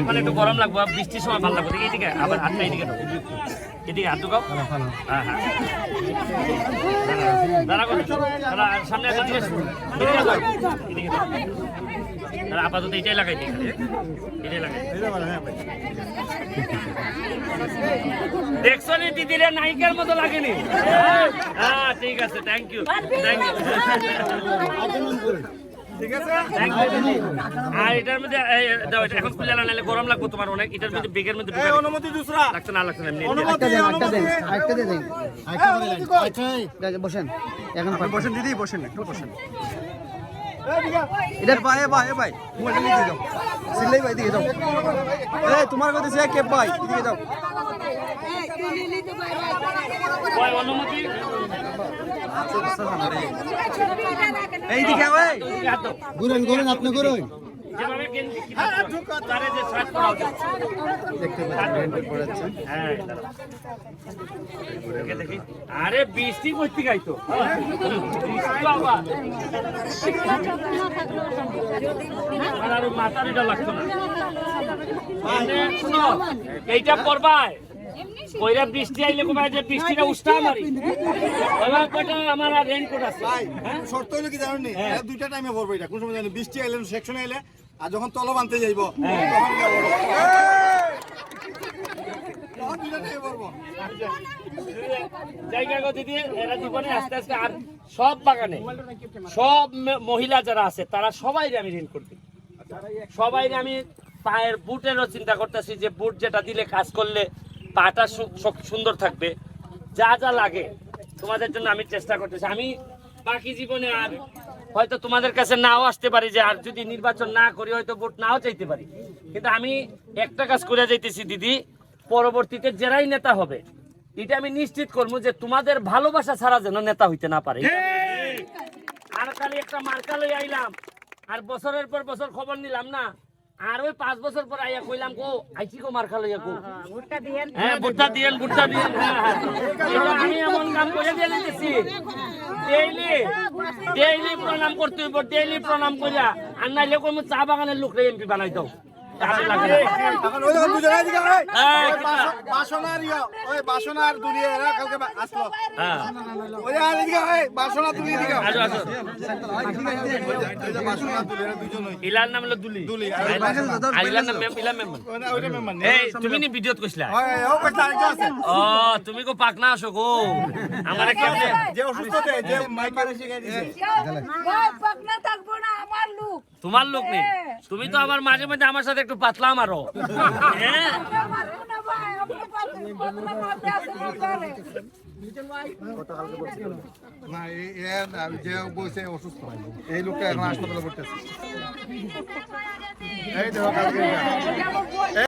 এখন একটু গরম লাগবো বৃষ্টির সময় ভালো লাগবে। দেখি এদিকে আবার হাতটা এদিকে। দাও এদিকে হাত ঢুকাও। হ্যাঁ হ্যাঁ। দাঁড়া সামনে আসো এদিকে। দাঁড়া, আপাতত এটাই লাগাই দিই এটাই লাগাই দেখছ নি দিদিরে? নায়িকার মতো লাগেনি। হ্যাঁ ঠিক আছে থ্যাংক ইউ থ্যাংক ইউ আর এটার মধ্যে দাও, এটা এখন খুলে নাহলে গরম লাগবে তোমার অনেক। এটার মধ্যে বেগের মধ্যে ঢুকাই অনুমতি দুসরা। লাগছে না লাগছে না এমনি অনুমতি অনুমতি। আরেকটা দিয়ে দেন। আচ্ছা, বসেন। এখন বসেন দিদি বসেন একটু বসেন। এটা ভাই এ ভাই এ ভাই। মোবাইল নিয়ে দিয়ে দাও। ভাই দিকে দাও এ তোমার কথা সে কে ভাই দিকে যাও। এই দিকে। ঘুরেন ঘুরেন আপনি ঘুরেন। যেভাবে গেঞ্জি কি তারে যে শার্ট পরা উচিত। দেখতে পাচ্ছেন পড়াচ্ছে হ্যাঁ। দেখে দেখি। আরে বৃষ্টি করতে গাইতো বৃষ্টি আবার আর আর মাথার এটা লাগতো না। মানে এইটা পরবাই কইরা বৃষ্টি আইলে কোথায় যে বৃষ্টিটা উষ্টা মারি। এবার কয়টা আমার রেইনকোট আছে। হ্যাঁ শর্ত হলো কি জানেন? নি দুইটা টাইমে পড়ব এটা। কোন সময় জানি বৃষ্টি আইলে সেকশন আইলে আর যখন তল বানতে যাইব তখন জায়গা দিদি এরা জীবনে আস্তে আস্তে আর সব বাগানে সব মহিলা যারা আছে তারা সবাই আমি ঋণ করবে। সবাই আমি পায়ের বুটেরও চিন্তা করতেছি যে বুট যেটা দিলে কাজ করলে পাটা সুন্দর থাকবে। যা যা লাগে তোমাদের জন্য আমি চেষ্টা করতেছি। আমি বাকি জীবনে আর হয়তো তোমাদের কাছে নাও আসতে পারি যে আর যদি নির্বাচন না করি হয়তো ভোট নাও চাইতে পারি। কিন্তু আমি একটা কাজ করে যাইতেছি দিদি। পরবর্তীতে জেরাই নেতা হবে এটা আমি নিশ্চিত করব যে তোমাদের ভালোবাসা ছাড়া যেন নেতা হইতে না পারে। আর খালি একটা মার্কা লই আইলাম আর বছরের পর বছর খবর নিলাম না আর ওই পাঁচ বছর পর আইয়া কইলাম গো আইছি গো মার্কা লইয়া গো। হ্যাঁ ভুট্টা দিয়েন। ভুট্টা দিয়েন হ্যাঁ হ্যাঁ। আমি এমন কাম করে দিয়ে দিতেছি ডেইলি ডেইলি প্রণাম করতে হইব ডেইলি প্রণাম করিয়া আর নাইলে কোনো চা বাগানের লোকরে এমপি বানাই দাও। না। হ্যাঁ। ইলার নাম হলো দুলি। দুলি, আর আর ইলার নাম মেম- মেম্বার। ওই না, ওইটা মেম্বার নেই। এই তুমি নি ভিডিওত কইছিলা? ও তুমি কো পাকনা আসো গো। আমারে কেমনে যে অসুস্থ যে- যে মাইকের শিখাই দিছে। থাকব না আমার লোক। তোমার লোক নেই? তুমি তো আবার মাঝে মাঝে আমার সাথে একটু পাতলা মারো। হ্যাঁ? এই